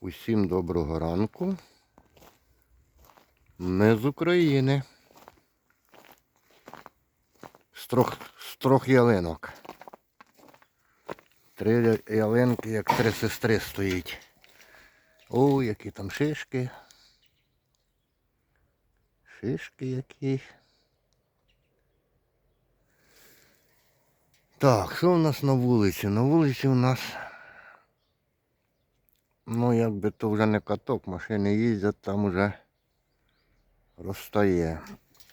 Усім доброго ранку. Ми з України. З трьох, з трьох ялинок. Три ялинки, як три сестри стоїть. О, які там шишки. Шишки які. Так, що у нас на вулиці? На вулиці у нас Ну, якби то вже не каток, машини їздять, там уже розстає.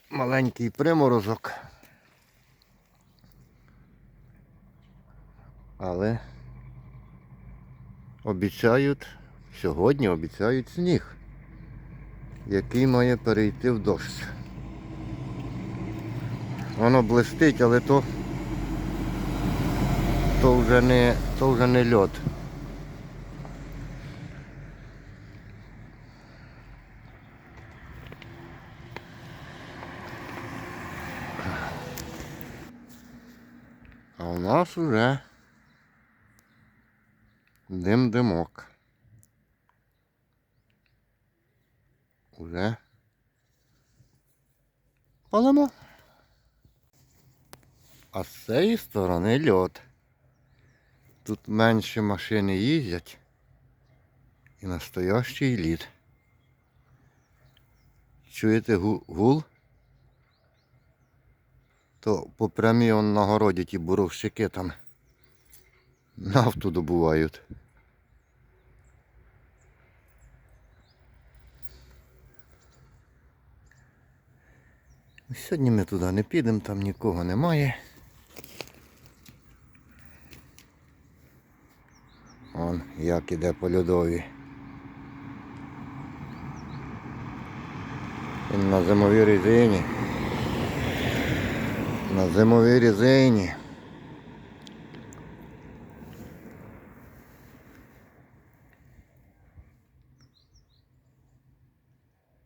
Маленький приморозок. Але обіцяють, сьогодні обіцяють сніг, який має перейти в дощ. Воно блистить, але то, то вже не, то вже не льод. А у уже дим-димок. Уже палимо. А з цієї сторони льот. Тут менше машини їздять і настоящий лід. Чуєте гу- гул? То по прямій он на городі ті буровщики там нафту добувають. Сьогодні ми туди не підемо, там нікого немає. Он як іде по льодові. Він на зимовій резині. На зимовій резині.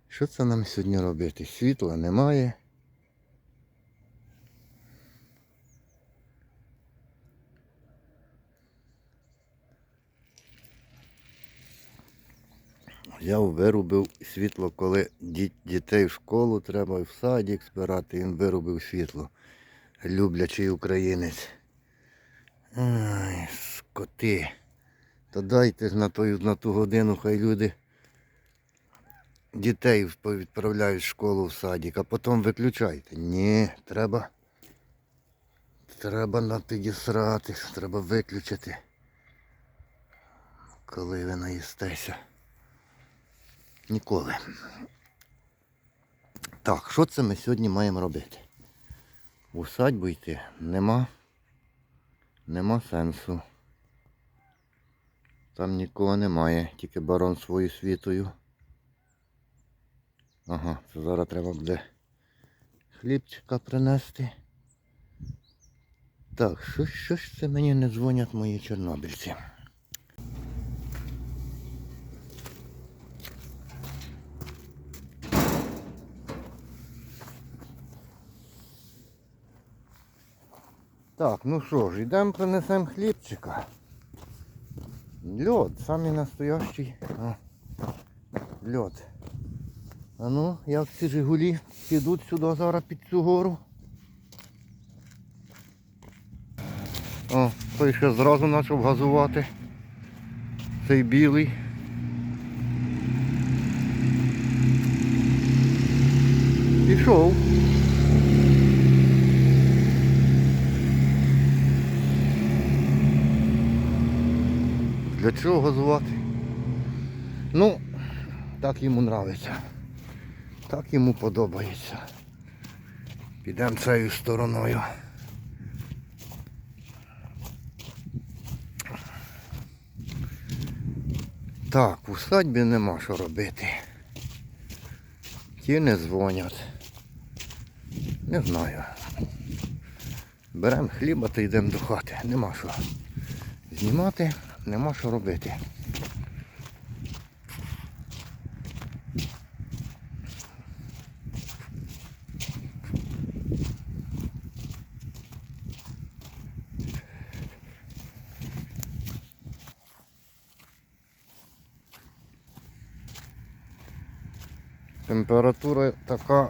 Що це нам сьогодні робити? Світла немає. Я вирубив світло, коли дітей в школу треба в садик збирати, він вирубив світло. Люблячий українець. Ай, скоти. Та дайте на ту, на ту годину, хай люди дітей відправляють в школу в садик, а потім виключайте. Ні, треба. Треба на підісрати, треба виключити. Коли ви наїстеся. Ніколи. Так, що це ми сьогодні маємо робити? В усадьбу йти нема. Нема сенсу. Там нікого немає, тільки барон свою світою. Ага, це зараз треба буде хлібчика принести. Так, що, що ж це мені не дзвонять мої чорнобильці? Так, ну що ж, йдемо принесемо хлібчика. Льод, самий настоящий. А, льод. А ну, як ці Жигулі підуть сюди зараз під цю гору. О, той ще зразу почав газувати. Цей білий. Пішов. Для чого газувати? Ну, так йому нравиться. Так йому подобається. Підемо цією стороною. Так, в усадьбі нема що робити. Ті не дзвонять. Не знаю. Беремо хліба та йдемо до хати. Нема що знімати, нема що робити. Температура така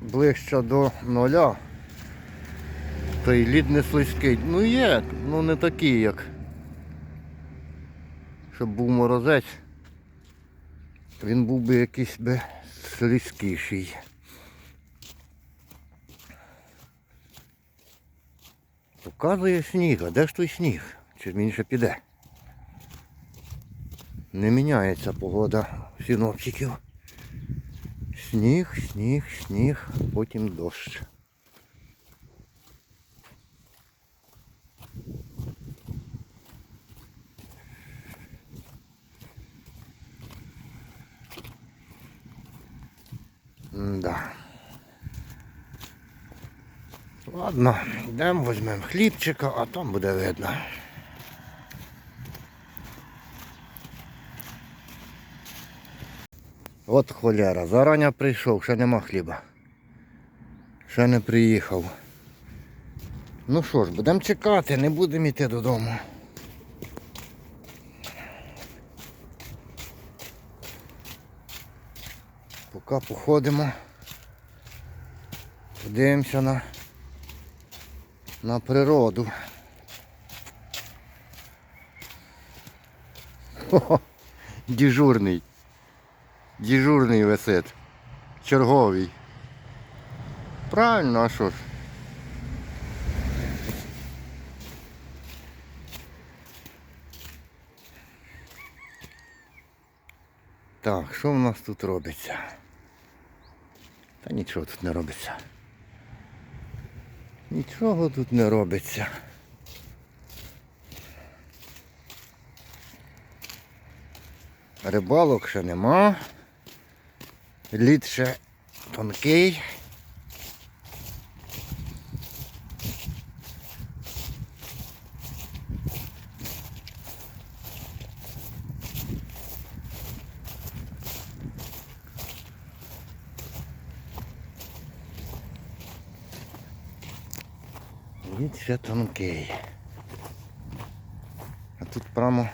ближча до нуля, та й лід не слизький. Ну є, ну не такий, як щоб був морозець. Він був би якийсь би слизькіший. Показує сніг, а де ж той сніг? Чи він ще піде? Не міняється погода синоптиків. Сніг, сніг, сніг, потім дощ. Да. Ладно, йдемо, візьмемо хлібчика, а там буде видно. От холера, зарання прийшов, ще нема хліба. Ще не приїхав. Ну що ж, будемо чекати, не будемо йти додому. Поки походимо. Подивимося на, на природу. Хо-хо, дежурний. Дежурний висить. Черговий. Правильно, а що ж? Так, що в нас тут робиться? Та нічого тут не робиться. Нічого тут не робиться. Рибалок ще нема. Лід ще тонкий. Ще тонкий. А тут прямо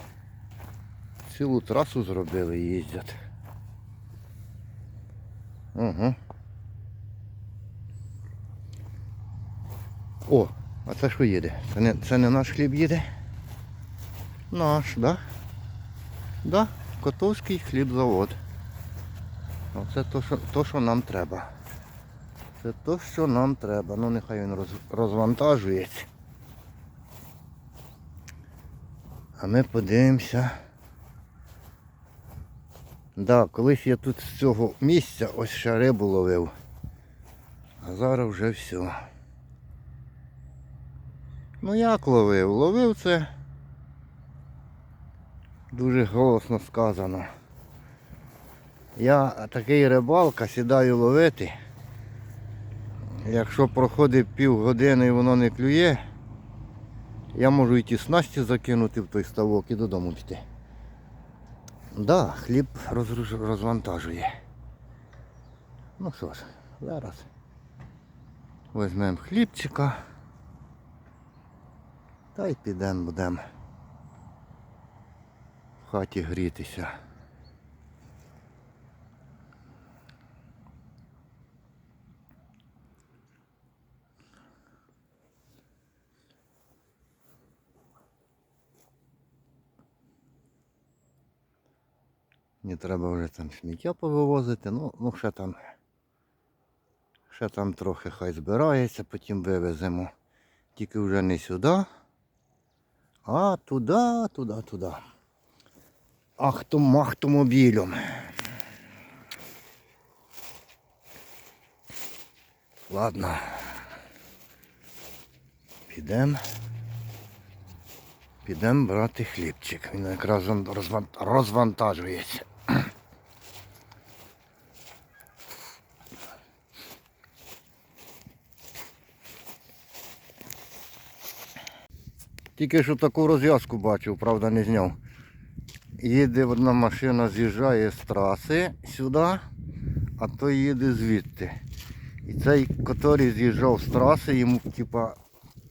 цілу трасу зробили їздять. Угу. О, а це що їде? Це не, це не наш хліб їде? Наш, да? Да, Котовський хлібзавод. Оце то, що, то, що нам треба. Це то, що нам треба. Ну нехай він роз, розвантажується. А ми подивимося. Да, колись я тут з цього місця ось ще рибу ловив. А зараз вже все. Ну як ловив? Ловив це дуже голосно сказано. Я такий рибалка сідаю ловити. Якщо проходить півгодини і воно не клює, я можу йти снасті закинути в той ставок і додому піти. Да, хліб роз, розвантажує. Ну що ж, зараз візьмемо хлібчика та й підемо будемо в хаті грітися. Мені треба вже там сміття повивозити, ну, ну ще там. Ще там трохи хай збирається, потім вивеземо. Тільки вже не сюди, а туди, туди, туди. Ахтом автомобілем. Ладно. Підемо. Підемо брати хлібчик. Він якраз розвантажується. Тільки що таку розв'язку бачив, правда не зняв. Їде одна машина, з'їжджає з траси сюди, а той їде звідти. І цей, який з'їжджав з траси, йому типа,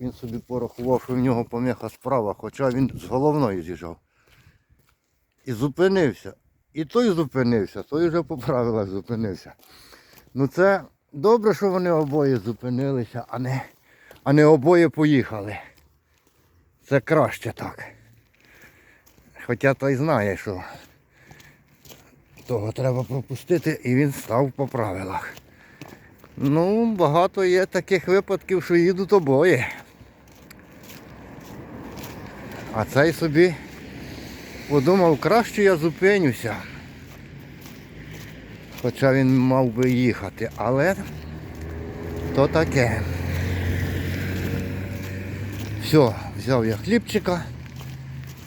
він собі порахував, що в нього поміха справа, хоча він з головною з'їжджав. І зупинився. І той зупинився, той вже по правилах зупинився. Ну це добре, що вони обоє зупинилися, а не, а не обоє поїхали. Це краще так. Хоча той знає, що того треба пропустити і він став по правилах. Ну, багато є таких випадків, що їдуть обоє. А цей собі подумав, краще я зупинюся. Хоча він мав би їхати, але то таке. Все, взяв я хлібчика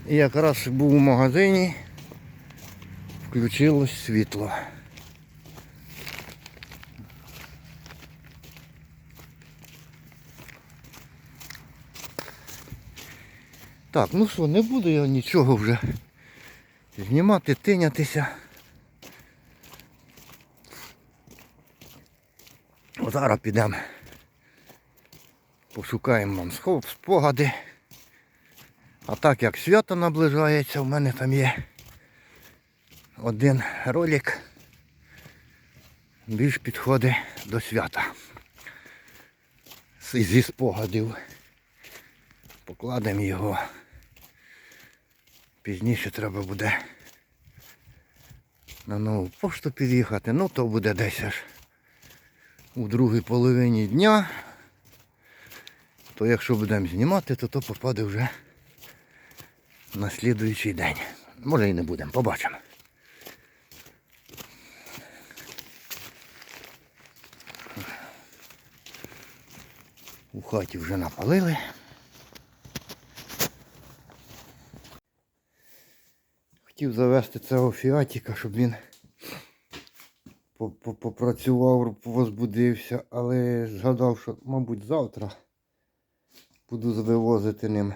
і якраз був у магазині, включилось світло. Так, ну що, не буду я нічого вже знімати, тинятися. Зараз підемо. Пошукаємо вам схов, спогади. А так як свято наближається, в мене там є один ролик. Більш підходить до свята. Зі спогадів. Покладемо його. Пізніше треба буде на нову пошту під'їхати. Ну то буде десь аж у другій половині дня. То якщо будемо знімати, то то попаде вже на слідуючий день. Може і не будемо, побачимо. У хаті вже напалили. Хотів завести цього фіатіка, щоб він по- по- попрацював, возбудився, але згадав, що, мабуть, завтра буду вивозити ним.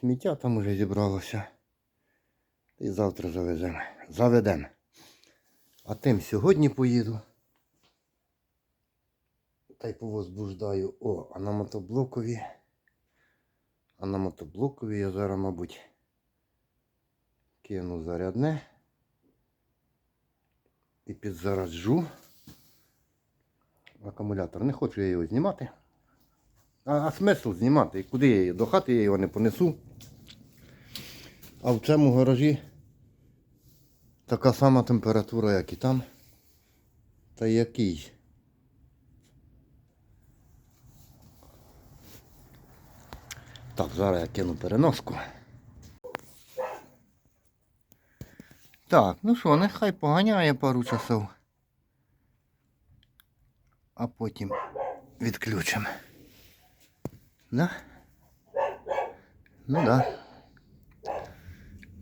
Сміття там уже зібралося. І завтра завеземо. Заведемо. А тим сьогодні поїду. Та й повозбуждаю. О, а на мотоблокові. А на мотоблокові я зараз, мабуть, кину зарядне. І підзараджу. Акумулятор. Не хочу я його знімати. А, а смисл знімати? Куди я її? До хати я його не понесу. А в цьому гаражі така сама температура, як і там. Та який? Так, зараз я кину переноску. Так, ну що, нехай поганяє пару часов. А потім відключимо. Да? Ну да.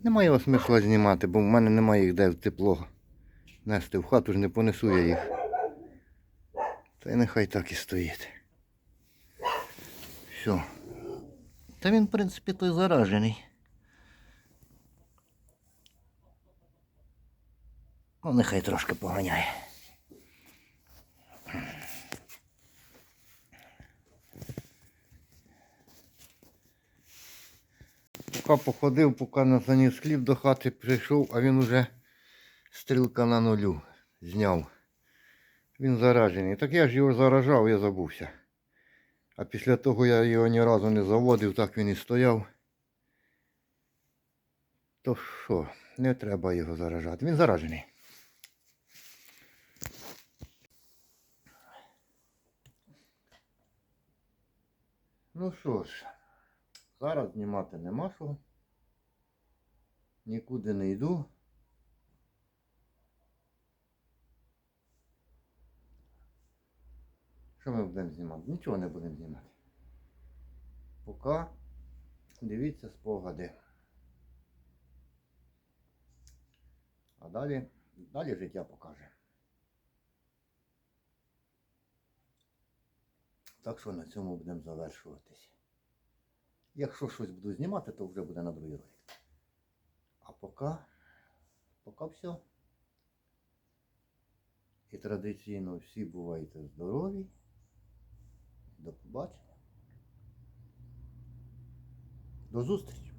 Немає його смисла знімати, бо в мене немає їх де тепло нести. В хату ж не понесу я їх. Та й нехай так і стоїть. Все. Та він, в принципі, той заражений. Ну, нехай трошки поганяє. Поки походив, поки не заніс хліб до хати, прийшов, а він уже стрілка на нулю зняв. Він заражений. Так я ж його заражав, я забувся. А після того я його ні разу не заводив, так він і стояв. То що, не треба його заражати. Він заражений. Ну що ж, зараз знімати нема що. Нікуди не йду. Що ми будемо знімати? Нічого не будемо знімати. Поки дивіться спогади. А далі, далі життя покаже. Так що на цьому будемо завершуватись. Якщо щось буду знімати, то вже буде на другий ролик. А поки, поки все. І традиційно всі бувайте здорові. До побачення. До зустрічі.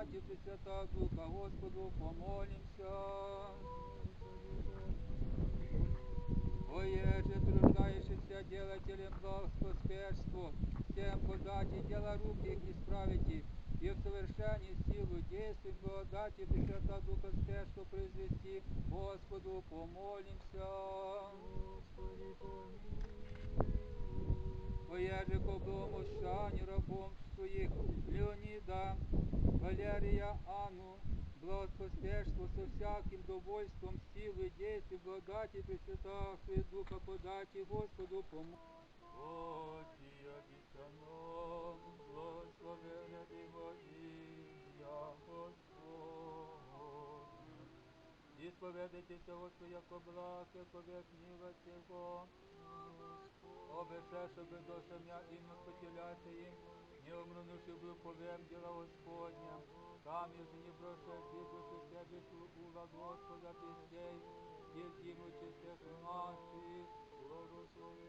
І благодаті Пресвятого Духа. Господу помолимся. Оеже, труждающихся делателем благ спосперству, всем подати дела рук их исправите, и в совершении силу действий благодати Пресвятого Духа спешку произвести, Господу помолимся. Оеже по дому Сане рабом своих Леонида, Валерия, Анну, благоспоспешство со всяким довольством, силы, действий, благодати Пресвятого Духа подати Господу помолимся. Оті обіцяно, благословення Його ім'я Господнє. І споведайтеся, Господи, яко благ, яко век милость Його. Обеше, щоби душа м'я і не спотіляти їм, не омрунувши би повем діла Господня. Там єже не душі себе ула Господа пісней, і зіму чистих наших, Господь.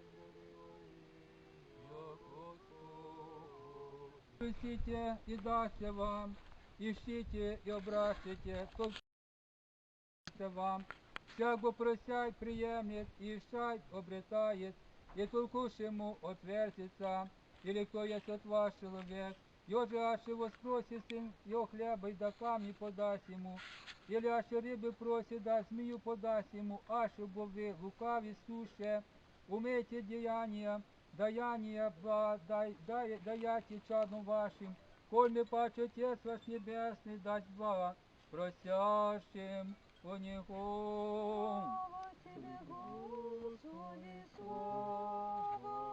Просите и дастся вам, ищите и обращите, толкайте вам, всяко просять приемлет, ищать обретает, и толкушему отвертится, или кто есть от вас человек, Йоже аж его спросит сын, его хлеба и да камни подаст ему, или аж рыбы просит, да змею подаст ему, аж бо вы лукаві суше, умейте деяния, даяния бла, дай, дай, даяйте чадом вашим, коль не паче Отец ваш Небесный дасть блага, просящим у Него. Слава Тебе, Господи, слава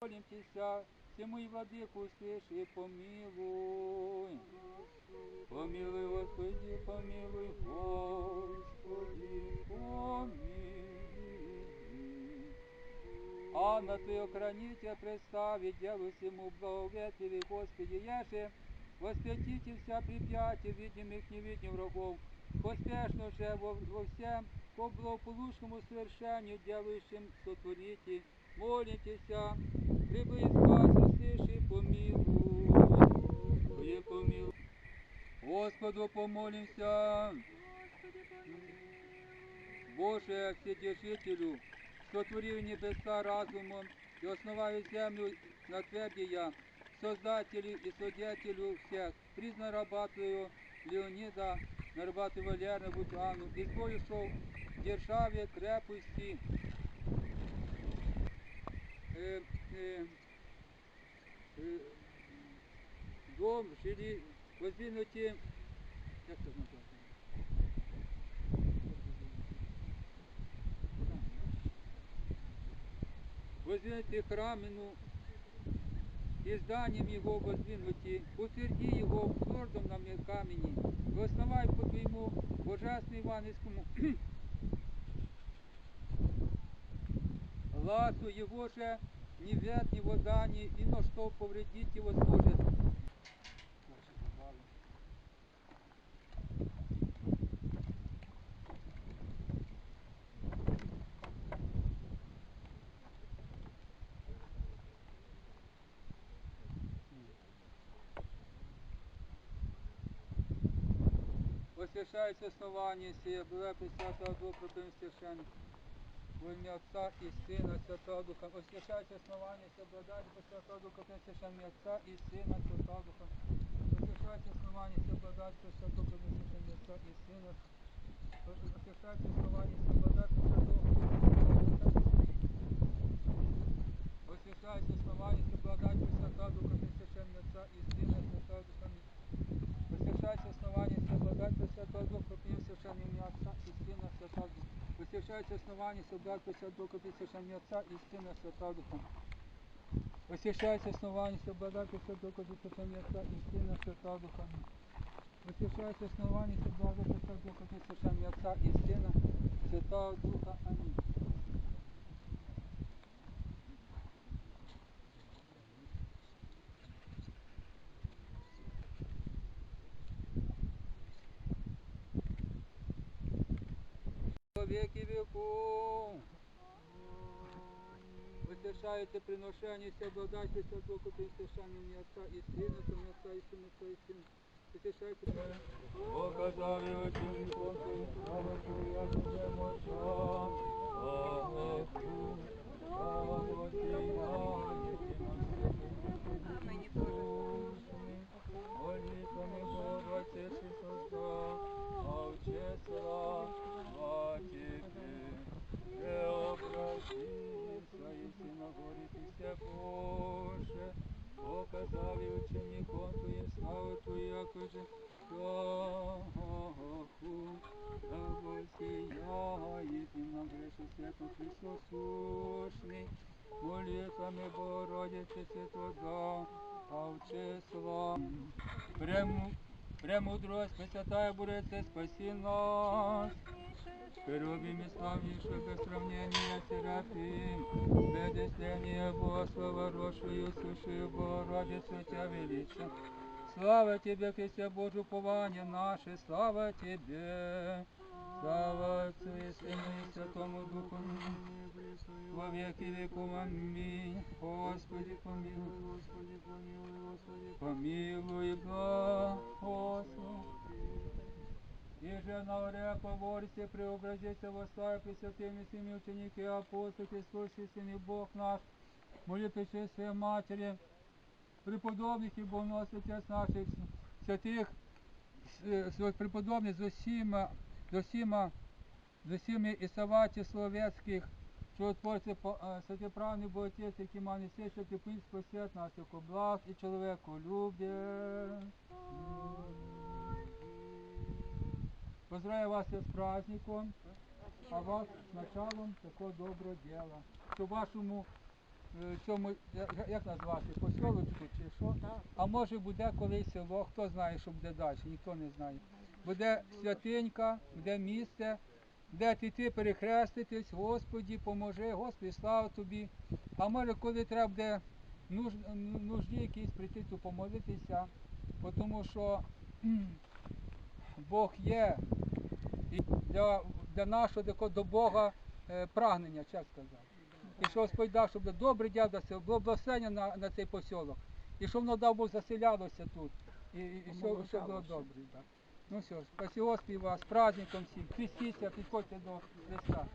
Молимся, всему и владыку услыши и помилуй. Помилуй, Господи, помилуй, Господи, помилуй. А на Твое хранителя представить, делу всему благоветливый, Господи, яше воспятите вся препятия видимых невидимых врагов, поспешно же во, во всем по благополучному совершению делающим сотворите, молитесь, прибы из спас, услыши, помилуй, Господи, помилуй. Господу помолимся. Боже, Вседержителю, сотворив небеса разумом и основаю землю на твердия, Создателю и Свидетелю всех, признай раба Твою Леонида, на раба Твою Валерия Бутану, и свою шел в державе крепости, э, э, э, дом жили, воздвинуті, як це назвати? Воздвинуті храмину, и зданием его воздвинуті, утверди его в твердом на мне камені, и основай по твоему божественному Ивановскому глазу его же не вет его дани, и на что повредить его сможет. Освящается основание сие, была Пресвятого Духа, Преподобный Священник. Во имя Отца и Сына, Святого Духа. Освящается основание сие, благодать Пресвятого Духа, Преподобный Священник, Отца и Сына, Святого Духа. Освящается основание сие, благодать Пресвятого Духа, Преподобный Священник, Отца и Сына. Освящается основание сие, благодать Пресвятого Духа, Освящается основание сие, благодать Пресвятого Духа, Преподобный Священник, Отца и Сына, Святого Духа. Посвящается основание все благодать Пресвятого Посвящается основание все благодать Пресвятого Духа, Преподобный Священного Отца и Сына Святого Духа. Посвящается основание все благодать Пресвятого Духа, Преподобный Священного Отца и Сына Святого Духа. Посвящается основание все благодать Пресвятого Духа, Преподобный Священного Отца и Сына Святого Духа. Аминь. Веки веков. причащаєте приношення, ся обладайтеся Духу причащанням і Отця і Сина, тому Отця і Сина, Отця і Сина. Причащайте мене. Показав і учеником твоїм слава Твоя, тебе моча. Аллаху, слава Молитвами Богородицы Христа, а уче слава Тебе, преобразится, если нагоритеся Боже, показав і учеником Твоїм славу Твою, якоже Богу, да воссияет им нам грешу святу Христос сущный, молитвами Богородицы Святого, а в числа Прему, премудрость Пресвятая Богородица, спаси нас. Перебим и славнейшую без сравнения Серафим, Бедесление Бога, ворожую, сушию Богородицу Тебя велича. Слава Тебе, Христе Божию, упование наше, слава Тебе. Слава Отцу и Сыну и Святому Духу, во веки веков. Аминь. Господи, помилуй, Господи, помилуй, Господи, помилуй, Господи. И же на оре поворсе преобразится во славе Пресвятыми всеми ученики и апостолы Христос истинный Бог наш, моли Пречистая Матери, преподобных и богоносителей наших святых, с- с- преподобных з усіма, з усіма, з усіми і Саваті Словецьких, чудотворці святиправний Боготець, які має все, що ти спасет нас, як благ і чоловіку любде. Поздравляю вас з праздником, а вас з началом такого доброго діла. Що вашому е, цьому, як назвати, посілочку чи що? А може буде колись село, хто знає, що буде далі, ніхто не знає. Буде святинька, буде місце, де ти ти перехреститись, Господі, поможи, Господи, слава тобі. А може, коли треба буде нуж, нужді якісь прийти, то помолитися, тому що Бог є і для, для нашого такого до Бога е, прагнення, чесно сказати. І що Господь дав, щоб добре дяв даси, було благословення на, на цей посілок. І щоб воно дав Бог заселялося тут. І, і, і що, що було добре. Так. Ну все, спасибо спасибо, с праздником всем, крестіться, а приходите до Христа.